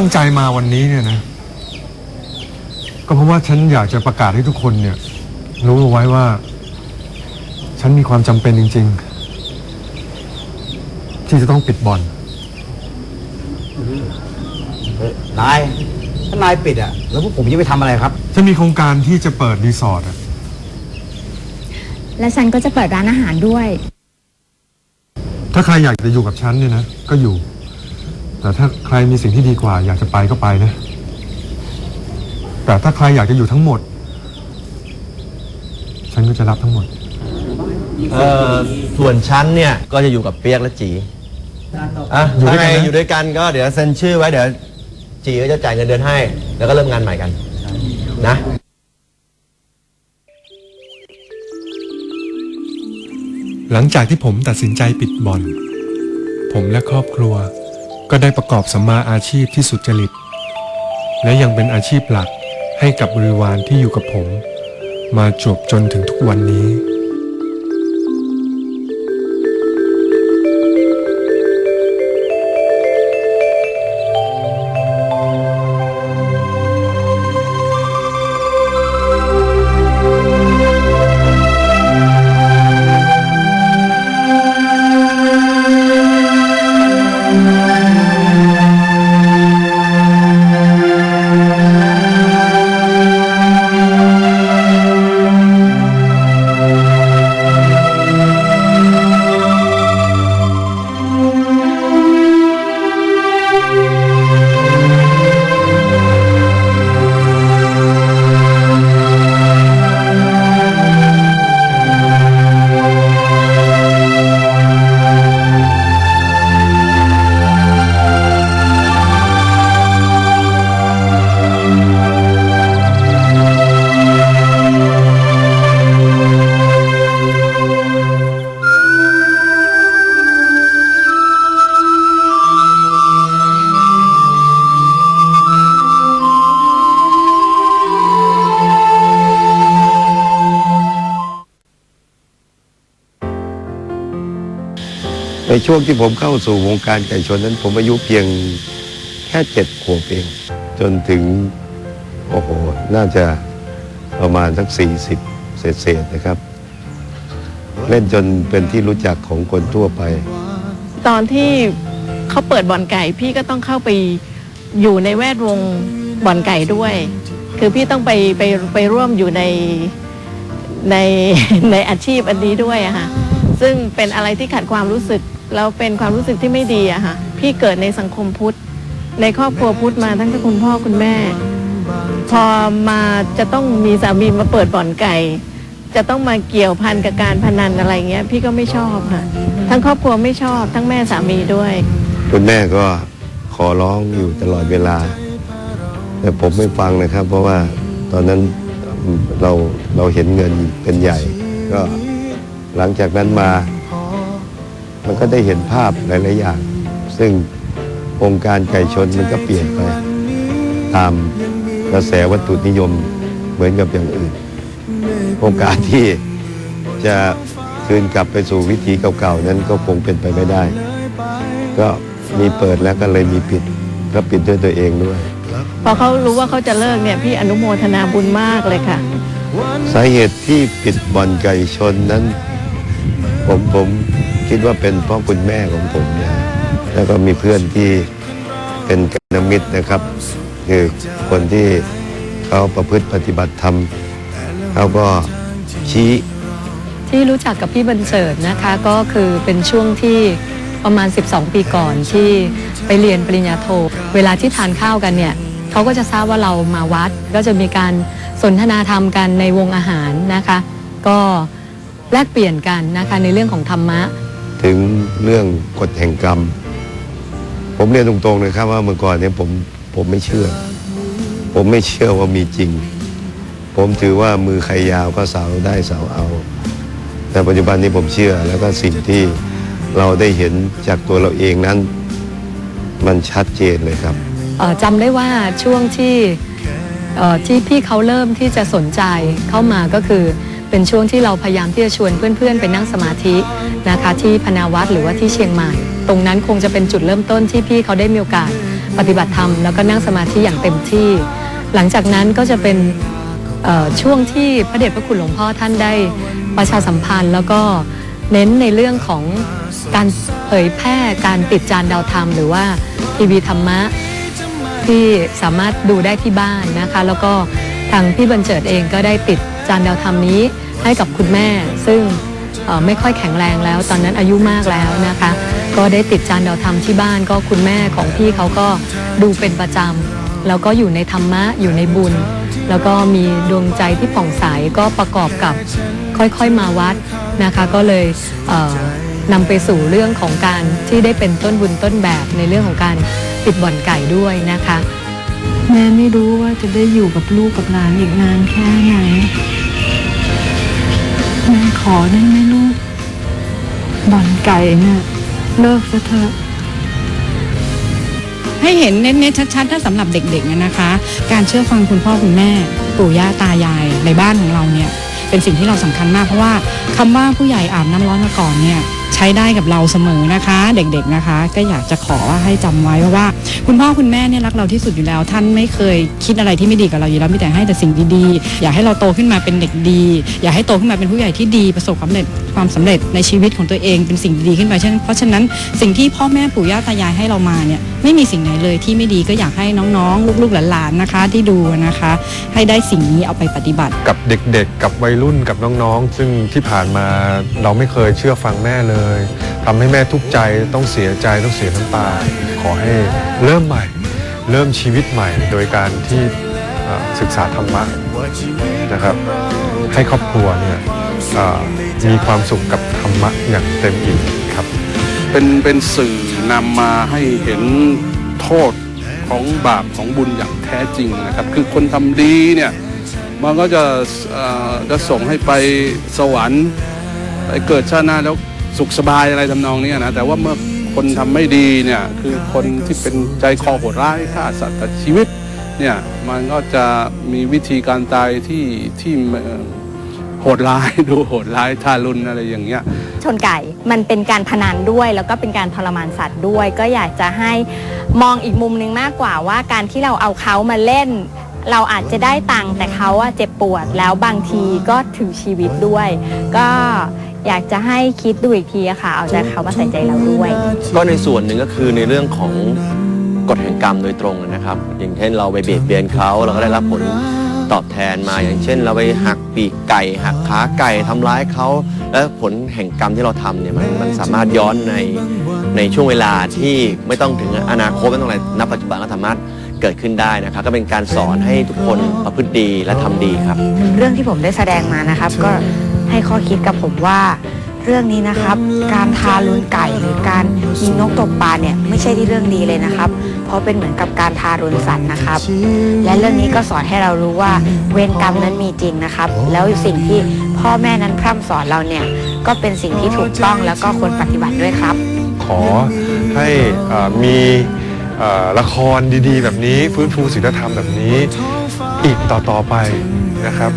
ตั้งใจมาวันนี้เนี่ยนะ ก็เพราะว่าฉันอยากจะประกาศให้ทุกคนเนี่ย รู้เอาไว้ว่า ฉันมีความจำเป็นจริง ๆ ที่จะต้องปิดบ่อนนายถ้านายปิดอะ แล้วพวกผมจะไปทำอะไรครับ ฉันมีโครงการที่จะเปิดรีสอร์ทอะและฉันก็จะเปิดร้านอาหารด้วย ถ้าใครอยากจะอยู่กับฉันเนี่ยนะ ก็อยู่ แต่ถ้าใครมีสิ่งที่ดีกว่า อยากจะไปก็ไปนะ แต่ถ้าใครอยากจะอยู่ทั้งหมด ฉันก็จะรับทั้งหมด เอ่อส่วนฉันเนี่ยก็จะอยู่กับเปียกและจีอะอยู่ด้วยกันนะถ้าไงอยู่ด้วยกันก็เดี๋ยวเซ็นชื่อไว้เดี๋ยวจีก็จะจ่ายเงินเดือนให้ แล้วก็เริ่มงานใหม่กัน นะหลังจากที่ผมตัดสินใจปิดบ่อน ผมและครอบครัว ก็ได้ประกอบสัมมาอาชีพที่สุจริต และยังเป็นอาชีพหลักให้กับบริวารที่อยู่กับผม มาจบจนถึงทุกวันนี้ ในช่วงที่ผมเข้าสู่วงการไก่ชนนั้น ผมอายุเพียงแค่เจ็ดขวบเอง จนถึง โอ้โห น่าจะประมาณสักสี่สิบเศษๆนะครับ เล่นจนเป็นที่รู้จักของคนทั่วไป ตอนที่เขาเปิดบ่อนไก่พี่ก็ต้องเข้าไปอยู่ในแวดวงบ่อนไก่ด้วย คือพี่ต้องไปไปไปร่วมอยู่ในในในอาชีพอันนี้ด้วยอะค่ะซึ่งเป็นอะไรที่ขัดความรู้สึก แล้วเป็นความรู้สึกที่ไม่ดีอะค่ะ พี่เกิดในสังคมพุทธ ในครอบครัวพุทธมาตั้งแต่คุณพ่อคุณแม่ พอมาจะต้องมีสามีมาเปิดบ่อนไก่ จะต้องมาเกี่ยวพันกับการพนันอะไรเงี้ย พี่ก็ไม่ชอบค่ะ ทั้งครอบครัวไม่ชอบทั้งแม่สามีด้วย คุณแม่ก็ขอร้องอยู่ตลอดเวลา แต่ผมไม่ฟังนะครับ เพราะว่าตอนนั้นเราเราเห็นเงินเป็นใหญ่ ก็หลังจากนั้นมา มันก็ได้เห็นภาพหลาย ๆ อย่าง ซึ่งองค์การไก่ชนมันก็เปลี่ยนไป ตามกระแสวัตถุนิยมเหมือนกับอย่างอื่น โอกาสที่จะคืนกลับไปสู่วิถีเก่า ๆ นั้นก็คงเป็นไปไม่ได้ ก็มีเปิดแล้วก็เลยมีปิด ก็ปิดด้วยตัวเองด้วย พอเขารู้ว่าเขาจะเลิกเนี่ยพี่อนุโมทนาบุญมากเลยค่ะ สาเหตุที่ปิดบ่อนไก่ชนนั้น ผมผม คิดว่าเป็นเพราะคุณแม่ของผมเนี่ยแล้วก็มีเพื่อนที่เป็นกัลยาณมิตรนะครับ คือคนที่เขาประพฤติปฏิบัติธรรมเขาก็ชี้ที่รู้จักกับพี่บรรเจิดนะคะก็คือเป็นช่วงที่ประมาณ 12 ปีก่อนที่ไปเรียนปริญญาโท เวลาที่ทานข้าวกันเนี่ยเขาก็จะทราบว่าเรามาวัด ก็จะมีการสนทนาธรรมกันในวงอาหารนะคะ ก็แลกเปลี่ยนกันนะคะในเรื่องของธรรมะ ถึงเรื่องกฎแห่งกรรม ผมเรียนตรงๆนะครับว่าเมื่อก่อนเนี่ยผมผมไม่เชื่อ ผมไม่เชื่อว่ามีจริง ผมถือว่ามือใครยาวก็สาวได้สาวเอา แต่ปัจจุบันนี้ผมเชื่อแล้วก็สิ่งที่เราได้เห็นจากตัวเราเองนั้น มันชัดเจนเลยครับจำได้ว่าช่วงที่ที่พี่เขาเริ่มที่จะสนใจเข้ามาก็คือ เป็นช่วงที่เราพยายามที่จะชวนเพื่อนๆ ไปนั่งสมาธินะคะที่พนาวัดหรือว่าที่เชียงใหม่ ตรงนั้นคงจะเป็นจุดเริ่มต้นที่พี่เขาได้มีโอกาสปฏิบัติธรรมแล้วก็นั่งสมาธิอย่างเต็มที่ หลังจากนั้นก็จะเป็นช่วงที่พระเดชพระคุณหลวงพ่อท่านได้ประชาสัมพันธ์แล้วก็เน้นในเรื่องของการเผยแพร่การติดจานดาวธรรม หรือว่าทีวีธรรมะที่สามารถดูได้ที่บ้านนะคะ แล้วก็ ทางพี่บันเจิดเองก็ได้ติดจานดาวธรรมนี้ให้กับคุณแม่ ซึ่งไม่ค่อยแข็งแรงแล้ว ตอนนั้นอายุมากแล้วนะคะ ก็ได้ติดจานดาวธรรมที่บ้านก็คุณแม่ของพี่เขาก็ดูเป็นประจำแล้วก็อยู่ในธรรมะอยู่ในบุญ แล้วก็มีดวงใจที่ผ่องใสก็ประกอบกับค่อยๆมาวัดนะคะ ก็เลยเนำไปสู่เรื่องของการที่ได้เป็นต้นบุญต้นแบบในเรื่องของการปิดบ่อนไก่ด้วยนะคะ แม่ไม่รู้ว่าจะได้อยู่กับลูกกับหลานอีกนานแค่ไหนแม่ขอได้ไหมลูกบ่อนไก่เนี่ยเลิกซะเถอะให้เห็นเน้นๆชัดๆถ้าสำหรับเด็กๆนะคะ การเชื่อฟังคุณพ่อคุณแม่ ปู่ย่าตายายในบ้านของเราเนี่ย เป็นสิ่งที่เราสำคัญมากเพราะว่าคำว่าผู้ใหญ่อาบน้ำร้อนมาก่อนเนี่ย ใช้ได้กับเราเสมอนะคะ เด็กๆนะคะ ก็อยากจะขอว่าให้จำไว้เพราะว่า คุณพ่อคุณแม่เนี่ยรักเราที่สุดอยู่แล้ว ท่านไม่เคยคิดอะไรที่ไม่ดีกับเราอยู่แล้วมีแต่ให้แต่สิ่งดีๆ อยากให้เราโตขึ้นมาเป็นเด็กดี อยากให้โตขึ้นมาเป็นผู้ใหญ่ที่ดีประสบความสำเร็จความสำเร็จในชีวิตของตัวเองเป็นสิ่งดีขึ้นไปเช่นเพราะฉะนั้นสิ่งที่พ่อแม่ปู่ย่าตายายให้เรามาเนี่ยไม่มีสิ่งไหนเลยที่ไม่ดีก็อยากให้น้องๆ ลูกๆหลานๆนะคะ ที่ดูนะคะ ให้ได้สิ่งนี้เอาไปปฏิบัติ กับเด็กๆ กับวัยรุ่นกับน้องๆ ซึ่งที่ผ่านมาเราไม่เคยเชื่อฟังแม่เลยทำให้แม่ทุกข์ใจต้องเสียใจต้องเสียน้ำตา ขอให้เริ่มใหม่ เริ่มชีวิตใหม่ โดยการที่ศึกษาธรรมะนะครับ ให้ครอบครัวเนี่ย มีความสุขกับธรรมะอย่างเต็มอิ่มครับ เป็นเป็นสื่อนำมาให้เห็นโทษของบาปของบุญอย่างแท้จริงนะครับ คือคนทำดีเนี่ยมันก็จะจะส่งให้ไปสวรรค์ไปเกิดชาติหน้าแล้วสุขสบายอะไรทำนองนี้นะแต่ว่าเมื่อคนทำไม่ดีเนี่ยคือคนที่เป็นใจคอโหดร้ายฆ่าสัตว์ตัดชีวิตเนี่ยมันก็จะมีวิธีการตายที่ที่ โหดร้ายดูโหดร้ายทารุณอะไรอย่างเงี้ย ชนไก่มันเป็นการพนันด้วย แล้วก็เป็นการทรมานสัตว์ด้วย ก็อยากจะให้มองอีกมุมหนึงมากกว่าว่าการที่เราเอาเขามาเล่น เราอาจจะได้ตังค์แต่เขาอะเจ็บปวดแล้วบางทีก็ถึงชีวิตด้วย ก็อยากจะให้คิดดูอีกทีอะค่ะ เอาใจเขามาใส่ใจเราด้วย ก็ในส่วนหนึ่งก็คือในเรื่องของกฎแห่งกรรมโดยตรงนะครับ อย่างเช่นเราไปเบียดเบียนเขาเราก็ได้รับผล ตอบแทนมาอย่างเช่น เราไปหักปีกไก่ หักขาไก่ทำร้ายเขา และผลแห่งกรรมที่เราทำเนี่ยมันมันสามารถย้อนในในช่วงเวลาที่ไม่ต้องถึงอนาคตไม่ต้องอะไรณปัจจุบันก็สามารถเกิดขึ้นได้นะครับ ก็เป็นการสอนให้ทุกคนประพฤติดีและทำดีครับ เรื่องที่ผมได้แสดงมานะครับ ก็ให้ข้อคิดกับผมว่า เรื่องนี้นะครับ การทารุณไก่หรือการยิงนกตบปลาเนี่ยไม่ใช่ที่เรื่องดีเลยนะครับ เพราะเป็นเหมือนกับการทารุณสัตว์นะครับ และเรื่องนี้ก็สอนให้เรารู้ว่าเวรกรรมนั้นมีจริงนะครับ แล้วสิ่งที่พ่อแม่นั้นพร่ำสอนเราเนี่ยก็เป็นสิ่งที่ถูกต้องแล้วก็ควรปฏิบัติด้วยครับ ขอให้มีละครดีๆ แบบนี้ฟื้นฟูศีลธรรมแบบนี้ อีกต่อๆไปนะครับ